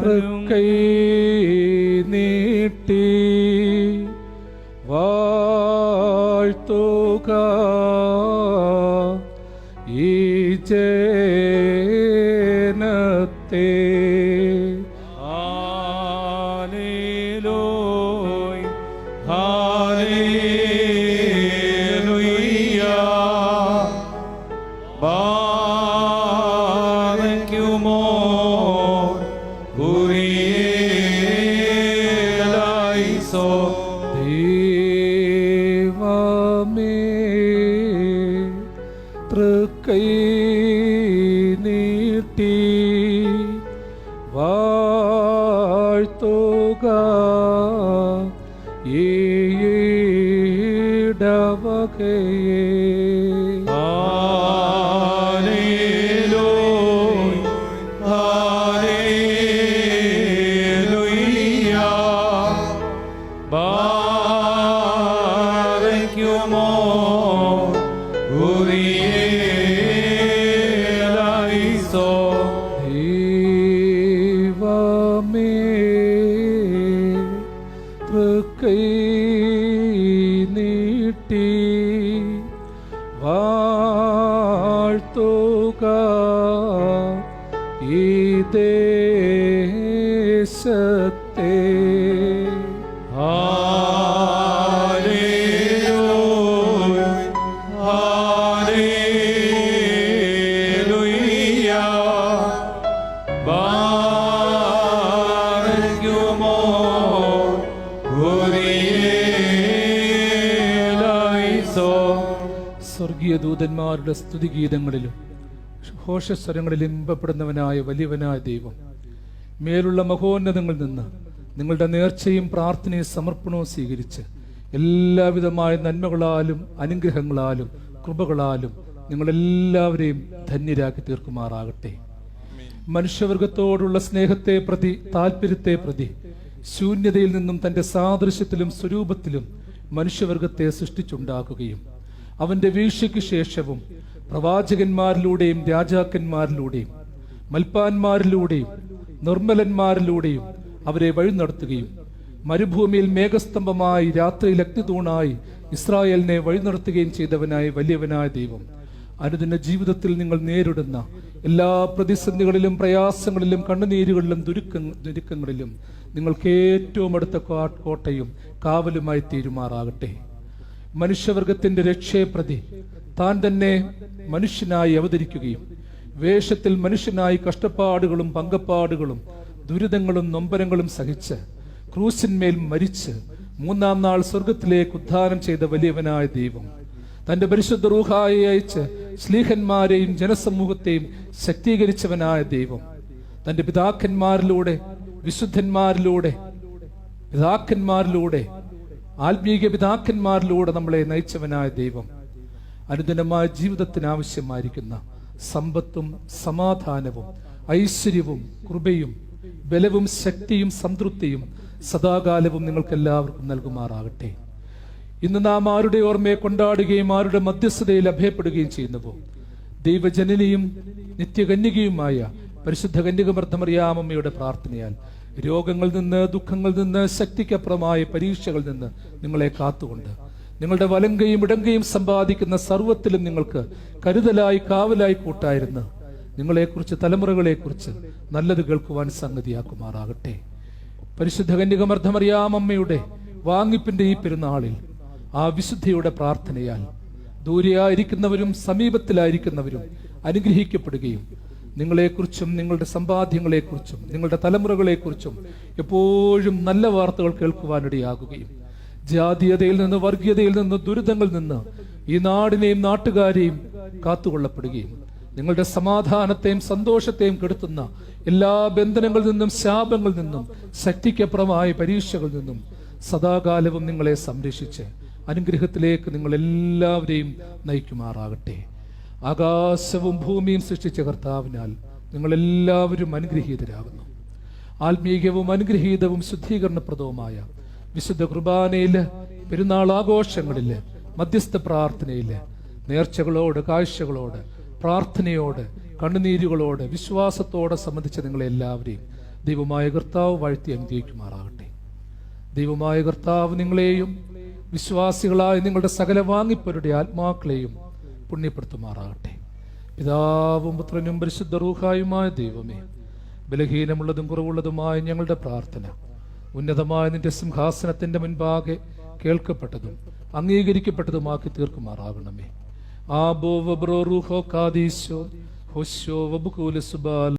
തൃക്കൈ നീട്ടി വാഴ്ത്തുക. ഈ ജനത്തെ கை நீட்டி வாழ்த்துக ஏடவகையே നീട്ടി വാഴ്ത്തുക ഈ ദേശത്തെ Hallelujah. സ്വർഗീയ ദൂതന്മാരുടെ സ്തുതിഗീതങ്ങളിലും ഘോഷസ്വരങ്ങളിലും ഇമ്പപ്പെടുന്നവനായ വലിയവനായ ദൈവം മേലുള്ള മഹോന്നതങ്ങളിൽ നിന്ന് നിങ്ങളുടെ നേർച്ചയും പ്രാർത്ഥനയും സമർപ്പണവും സ്വീകരിച്ച് എല്ലാവിധമായ നന്മകളാലും അനുഗ്രഹങ്ങളാലും കൃപകളാലും നിങ്ങളെല്ലാവരെയും ധന്യരാക്കി തീർക്കുമാറാകട്ടെ. മനുഷ്യവർഗത്തോടുള്ള സ്നേഹത്തെ പ്രതി താല്പര്യത്തെ പ്രതി ശൂന്യതയിൽ നിന്നും തന്റെ സാദൃശ്യത്തിലും സ്വരൂപത്തിലും മനുഷ്യവർഗത്തെ സൃഷ്ടിച്ചുണ്ടാക്കുകയും അവന്റെ വീഴ്ചയ്ക്ക് ശേഷവും പ്രവാചകന്മാരിലൂടെയും രാജാക്കന്മാരിലൂടെയും മൽപ്പാന്മാരിലൂടെയും നിർമ്മലന്മാരിലൂടെയും അവരെ വഴി നടത്തുകയും മരുഭൂമിയിൽ മേഘസ്തംഭമായി രാത്രിയിൽ അഗ്നിതൂണായി ഇസ്രായേലിനെ വഴി നടത്തുകയും ചെയ്തവനായി വലിയവനായ ദൈവം. അനുദിന ജീവിതത്തിൽ നിങ്ങൾ നേരിടുന്ന എല്ലാ പ്രതിസന്ധികളിലും പ്രയാസങ്ങളിലും കണ്ണുനീരുകളിലും ദുരുക്ക ദുരുക്കങ്ങളിലും നിങ്ങൾക്ക് ഏറ്റവും അടുത്ത കോട്ടയും കാവലുമായി തീരുമാറാകട്ടെ. മനുഷ്യവർഗത്തിന്റെ രക്ഷയെ പ്രതി താൻ തന്നെ മനുഷ്യനായി അവതരിക്കുകയും വേഷത്തിൽ മനുഷ്യനായി കഷ്ടപ്പാടുകളും പങ്കപ്പാടുകളും ദുരിതങ്ങളും നൊമ്പരങ്ങളും സഹിച്ച് ക്രൂസിന്മേൽ മരിച്ച് മൂന്നാം നാൾ സ്വർഗത്തിലേക്ക് ഉദ്ധാനം ചെയ്ത വലിയവനായ ദൈവം തന്റെ പരിശുദ്ധ റൂഹായി അയച്ച് സ്ലീഹന്മാരെയും ജനസമൂഹത്തെയും ശക്തീകരിച്ചവനായ ദൈവം. തന്റെ പിതാക്കന്മാരിലൂടെ വിശുദ്ധന്മാരിലൂടെ പിതാക്കന്മാരിലൂടെ ആത്മീയ പിതാക്കന്മാരിലൂടെ നമ്മളെ നയിച്ചവനായ ദൈവം. അനുദിനമായ ജീവിതത്തിന് ആവശ്യമായിരിക്കുന്ന സമ്പത്തും സമാധാനവും ഐശ്വര്യവും കൃപയും ബലവും ശക്തിയും സംതൃപ്തിയും സദാകാലവും നിങ്ങൾക്കെല്ലാവർക്കും നൽകുമാറാകട്ടെ. ഇന്ന് നാം ആരുടെ ഓർമ്മയെ കൊണ്ടാടുകയും ആരുടെ മധ്യസ്ഥതയിൽ അഭയപ്പെടുകയും ചെയ്യുന്നുവോ? ദൈവജനനിയും നിത്യകന്യകയുമായ പരിശുദ്ധ കന്യകമർദ്ദമറിയാമമ്മയുടെ പ്രാർത്ഥനയാൽ രോഗങ്ങളിൽ നിന്ന് ദുഃഖങ്ങളിൽ നിന്ന് ശക്തിക്കപ്പുറമായ പരീക്ഷകളിൽ നിന്ന് നിങ്ങളെ കാത്തുകൊണ്ട് നിങ്ങളുടെ വലങ്കയും ഇടങ്കയും സമ്പാദിക്കുന്ന സർവത്തിലും നിങ്ങൾക്ക് കരുതലായി കാവലായി കൂട്ടായിരുന്നു നിങ്ങളെക്കുറിച്ച് തലമുറകളെക്കുറിച്ച് നല്ലത് കേൾക്കുവാൻ സംഗതിയാക്കുമാറാകട്ടെ. പരിശുദ്ധ കന്യകമർദ്ദമറിയാമമ്മയുടെ വാങ്ങിപ്പിന്റെ ഈ പെരുന്നാളിൽ ആ വിശുദ്ധിയുടെ പ്രാർത്ഥനയാൽ ദൂരെയായിരിക്കുന്നവരും സമീപത്തിലായിരിക്കുന്നവരും അനുഗ്രഹിക്കപ്പെടുകയും നിങ്ങളെക്കുറിച്ചും നിങ്ങളുടെ സമ്പാദ്യങ്ങളെക്കുറിച്ചും നിങ്ങളുടെ തലമുറകളെക്കുറിച്ചും എപ്പോഴും നല്ല വാർത്തകൾ കേൾക്കുവാനിടയാകുകയും ജാതീയതയിൽ നിന്ന് വർഗീയതയിൽ നിന്ന് ദുരിതങ്ങളിൽ നിന്ന് ഈ നാടിനെയും നാട്ടുകാരെയും കാത്തുകൊള്ളപ്പെടുകയും നിങ്ങളുടെ സമാധാനത്തെയും സന്തോഷത്തെയും കെടുത്തുന്ന എല്ലാ ബന്ധനങ്ങളിൽ നിന്നും ശാപങ്ങളിൽ നിന്നും ശക്തിക്കപ്പുറമായ പരീക്ഷകളിൽ നിന്നും സദാകാലവും നിങ്ങളെ സംരക്ഷിച്ച് അനുഗ്രഹത്തിലേക്ക് നിങ്ങൾ എല്ലാവരെയും നയിക്കുമാറാകട്ടെ. ആകാശവും ഭൂമിയും സൃഷ്ടിച്ച കർത്താവിനാൽ നിങ്ങൾ എല്ലാവരും അനുഗ്രഹീതരാകുന്നു. ആത്മീയവും അനുഗ്രഹീതവും ശുദ്ധീകരണപ്രദവുമായ വിശുദ്ധ കുർബാനയിൽ പെരുന്നാൾ ആഘോഷങ്ങളിൽ മധ്യസ്ഥ പ്രാർത്ഥനയിൽ നേർച്ചകളോട് കാഴ്ചകളോട് പ്രാർത്ഥനയോട് കണ്ണുനീരുകളോട് വിശ്വാസത്തോടെ സംബന്ധിച്ച നിങ്ങളെ എല്ലാവരെയും ദൈവമായ കർത്താവ് വാഴ്ത്തി അനുഗ്രഹിക്കുമാറാകട്ടെ. ദൈവമായ കർത്താവ് നിങ്ങളെയും വിശ്വാസികളായ നിങ്ങളുടെ സകല വാങ്ങിപ്പവരുടെ ആത്മാക്കളെയും പുണ്യപ്പെടുത്തുമാറാകട്ടെ. പിതാവും പുത്രനും പരിശുദ്ധ റൂഹായുമായ ദൈവമേ ബലഹീനമുള്ളതും കുറവുള്ളതുമായ ഞങ്ങളുടെ പ്രാർത്ഥന ഉന്നതമായ നിന്റെ സിംഹാസനത്തിന്റെ മുൻപാകെ കേൾക്കപ്പെട്ടതും അംഗീകരിക്കപ്പെട്ടതുമാക്കി തീർക്കുമാറാകണമേ. ആബോ വബ്രോ റൂഹോ കാദീശോ ഹുശോ വബുകൂല സുബാൽ.